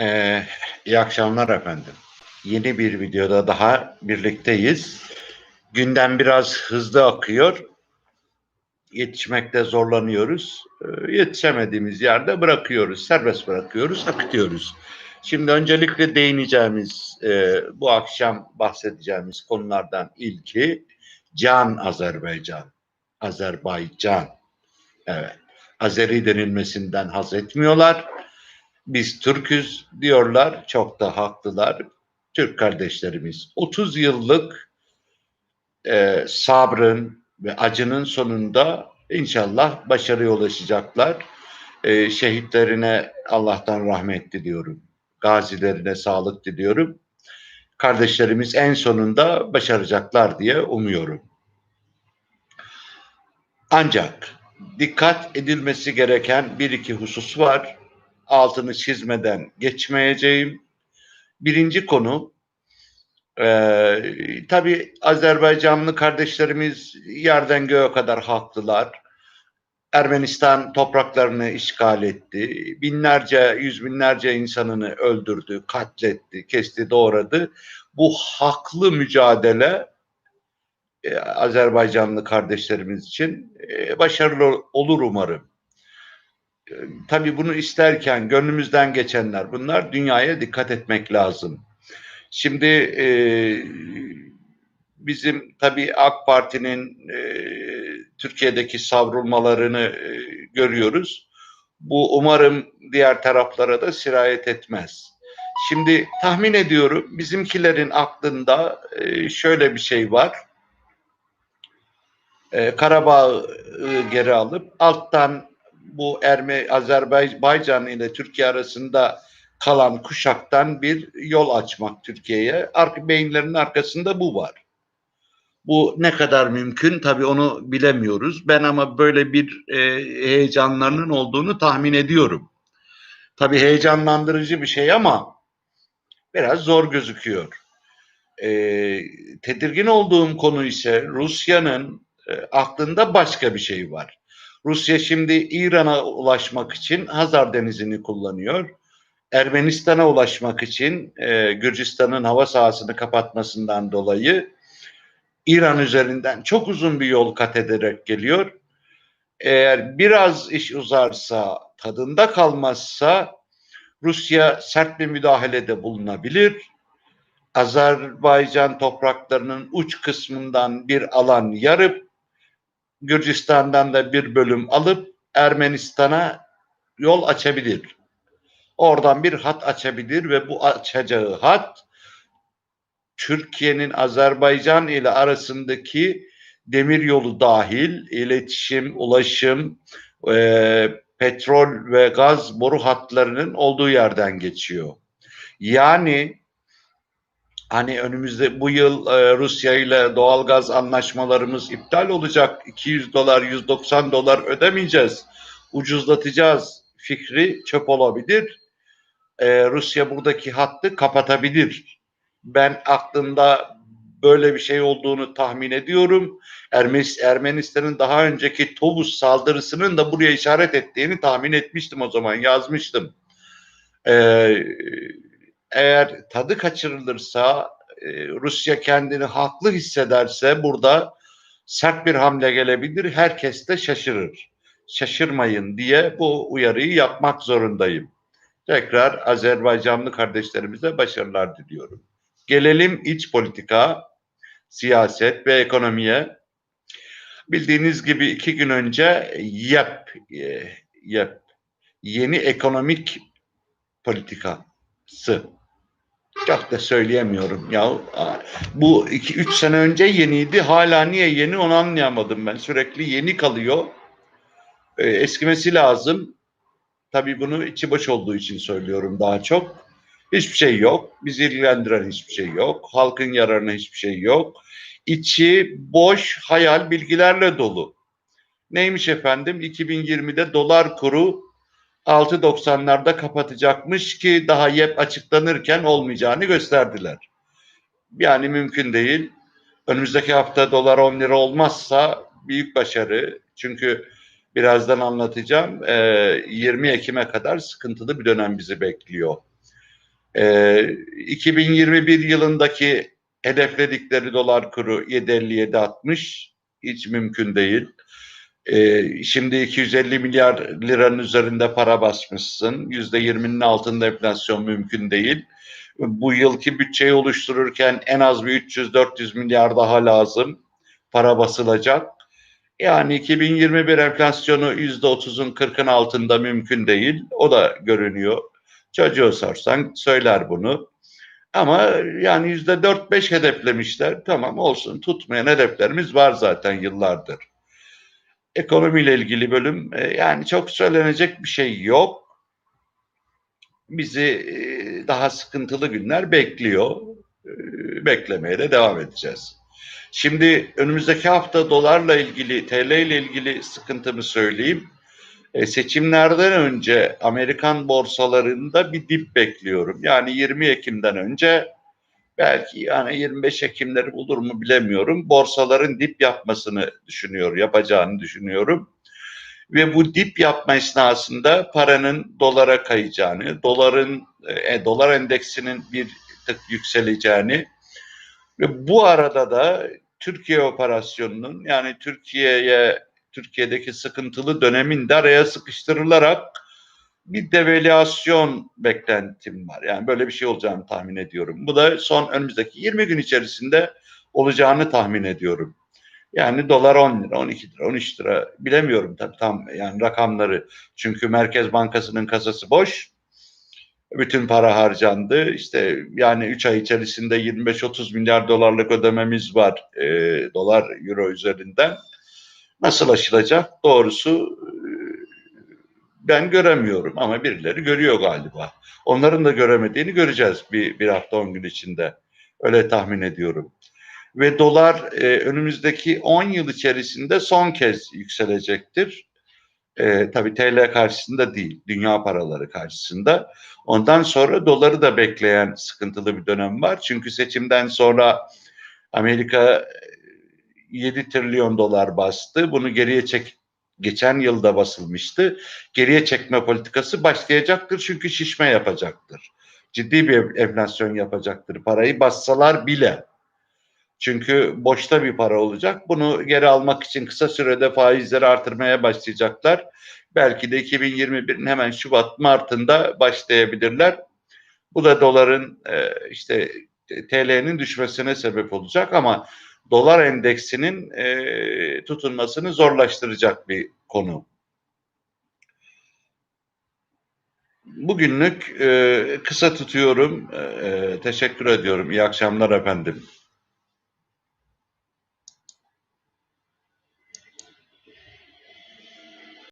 Ee, iyi akşamlar efendim. Yeni bir videoda daha birlikteyiz. Gündem biraz hızlı akıyor. Yetişmekte zorlanıyoruz. Ee, yetişemediğimiz yerde bırakıyoruz, serbest bırakıyoruz, akıtıyoruz. Şimdi öncelikle değineceğimiz, e, bu akşam bahsedeceğimiz konulardan ilki Can Azerbaycan. Azerbaycan. Evet. Azeri denilmesinden haz etmiyorlar biz Türküz diyorlar. Çok da haklılar. Türk kardeşlerimiz 30 yıllık e, sabrın ve acının sonunda inşallah başarıya ulaşacaklar. E, şehitlerine Allah'tan rahmet diliyorum. Gazilerine sağlık diliyorum. Kardeşlerimiz en sonunda başaracaklar diye umuyorum. Ancak dikkat edilmesi gereken bir iki husus var altını çizmeden geçmeyeceğim. Birinci konu e, tabi Azerbaycanlı kardeşlerimiz yerden göğe kadar haklılar. Ermenistan topraklarını işgal etti. Binlerce, yüz binlerce insanını öldürdü, katletti, kesti, doğradı. Bu haklı mücadele e, Azerbaycanlı kardeşlerimiz için e, başarılı olur umarım tabii bunu isterken gönlümüzden geçenler bunlar dünyaya dikkat etmek lazım. Şimdi e, bizim tabii AK Parti'nin e, Türkiye'deki savrulmalarını e, görüyoruz. Bu umarım diğer taraflara da sirayet etmez. Şimdi tahmin ediyorum bizimkilerin aklında e, şöyle bir şey var. E, Karabağ'ı geri alıp alttan bu Erme Azerbaycan ile Türkiye arasında kalan kuşaktan bir yol açmak Türkiye'ye. Arka beyinlerinin arkasında bu var. Bu ne kadar mümkün tabii onu bilemiyoruz. Ben ama böyle bir e, heyecanlarının olduğunu tahmin ediyorum. Tabii heyecanlandırıcı bir şey ama biraz zor gözüküyor. E, tedirgin olduğum konu ise Rusya'nın e, aklında başka bir şey var. Rusya şimdi İran'a ulaşmak için Hazar Denizi'ni kullanıyor. Ermenistan'a ulaşmak için e, Gürcistan'ın hava sahasını kapatmasından dolayı İran üzerinden çok uzun bir yol kat ederek geliyor. Eğer biraz iş uzarsa, tadında kalmazsa Rusya sert bir müdahalede bulunabilir. Azerbaycan topraklarının uç kısmından bir alan yarıp Gürcistan'dan da bir bölüm alıp Ermenistan'a yol açabilir. Oradan bir hat açabilir ve bu açacağı hat Türkiye'nin Azerbaycan ile arasındaki demir yolu dahil iletişim, ulaşım, e, petrol ve gaz boru hatlarının olduğu yerden geçiyor. Yani Hani önümüzde bu yıl e, Rusya ile doğalgaz anlaşmalarımız iptal olacak. 200 dolar, 190 dolar ödemeyeceğiz. Ucuzlatacağız fikri çöp olabilir. E, Rusya buradaki hattı kapatabilir. Ben aklımda böyle bir şey olduğunu tahmin ediyorum. Ermenistan'ın daha önceki Tovuz saldırısının da buraya işaret ettiğini tahmin etmiştim o zaman yazmıştım. Ee, eğer tadı kaçırılırsa e, Rusya kendini haklı hissederse burada sert bir hamle gelebilir. Herkes de şaşırır. Şaşırmayın diye bu uyarıyı yapmak zorundayım. Tekrar Azerbaycanlı kardeşlerimize başarılar diliyorum. Gelelim iç politika, siyaset ve ekonomiye. Bildiğiniz gibi iki gün önce YEP, YEP yeni ekonomik politikası çok da söyleyemiyorum ya. Bu 2-3 sene önce yeniydi. Hala niye yeni onu anlayamadım ben. Sürekli yeni kalıyor. Ee, eskimesi lazım. Tabii bunu içi boş olduğu için söylüyorum daha çok. Hiçbir şey yok. Bizi ilgilendiren hiçbir şey yok. Halkın yararına hiçbir şey yok. İçi boş hayal bilgilerle dolu. Neymiş efendim? 2020'de dolar kuru 6.90'larda kapatacakmış ki daha YEP açıklanırken olmayacağını gösterdiler. Yani mümkün değil. Önümüzdeki hafta dolar 10 lira olmazsa büyük başarı. Çünkü birazdan anlatacağım. 20 Ekim'e kadar sıkıntılı bir dönem bizi bekliyor. Ee, 2021 yılındaki hedefledikleri dolar kuru 7.57.60 hiç mümkün değil. Ee, şimdi 250 milyar liranın üzerinde para basmışsın. %20'nin altında enflasyon mümkün değil. Bu yılki bütçeyi oluştururken en az bir 300-400 milyar daha lazım. Para basılacak. Yani 2021 enflasyonu %30'un 40'ın altında mümkün değil. O da görünüyor. Çocuğu sorsan söyler bunu. Ama yani yüzde dört beş hedeflemişler. Tamam olsun tutmayan hedeflerimiz var zaten yıllardır. Ekonomiyle ilgili bölüm e, yani çok söylenecek bir şey yok. Bizi e, daha sıkıntılı günler bekliyor. E, beklemeye de devam edeceğiz. Şimdi önümüzdeki hafta dolarla ilgili, TL ile ilgili sıkıntımı söyleyeyim. Seçimlerden önce Amerikan borsalarında bir dip bekliyorum. Yani 20 Ekim'den önce belki yani 25 Ekimleri bulur mu bilemiyorum. Borsaların dip yapmasını düşünüyor, yapacağını düşünüyorum. Ve bu dip yapma esnasında paranın dolara kayacağını, doların e, dolar endeksinin bir tık yükseleceğini ve bu arada da Türkiye operasyonunun yani Türkiye'ye Türkiye'deki sıkıntılı dönemin de araya sıkıştırılarak bir devalüasyon beklentim var. Yani böyle bir şey olacağını tahmin ediyorum. Bu da son önümüzdeki 20 gün içerisinde olacağını tahmin ediyorum. Yani dolar 10 lira, 12 lira, 13 lira bilemiyorum tabii tam yani rakamları. Çünkü Merkez Bankası'nın kasası boş. Bütün para harcandı. İşte yani 3 ay içerisinde 25-30 milyar dolarlık ödememiz var e, dolar euro üzerinden. Nasıl aşılacak? Doğrusu ben göremiyorum ama birileri görüyor galiba. Onların da göremediğini göreceğiz bir, bir hafta on gün içinde. Öyle tahmin ediyorum. Ve dolar e, önümüzdeki 10 yıl içerisinde son kez yükselecektir. E, tabii TL karşısında değil, dünya paraları karşısında. Ondan sonra doları da bekleyen sıkıntılı bir dönem var. Çünkü seçimden sonra Amerika 7 trilyon dolar bastı. Bunu geriye çek geçen yılda basılmıştı. Geriye çekme politikası başlayacaktır çünkü şişme yapacaktır. Ciddi bir enflasyon yapacaktır. Parayı bassalar bile. Çünkü boşta bir para olacak. Bunu geri almak için kısa sürede faizleri artırmaya başlayacaklar. Belki de 2021'in hemen Şubat Mart'ında başlayabilirler. Bu da doların e, işte TL'nin düşmesine sebep olacak ama dolar endeksinin e, tutunmasını zorlaştıracak bir konu. Bugünlük e, kısa tutuyorum. E, teşekkür ediyorum. İyi akşamlar efendim.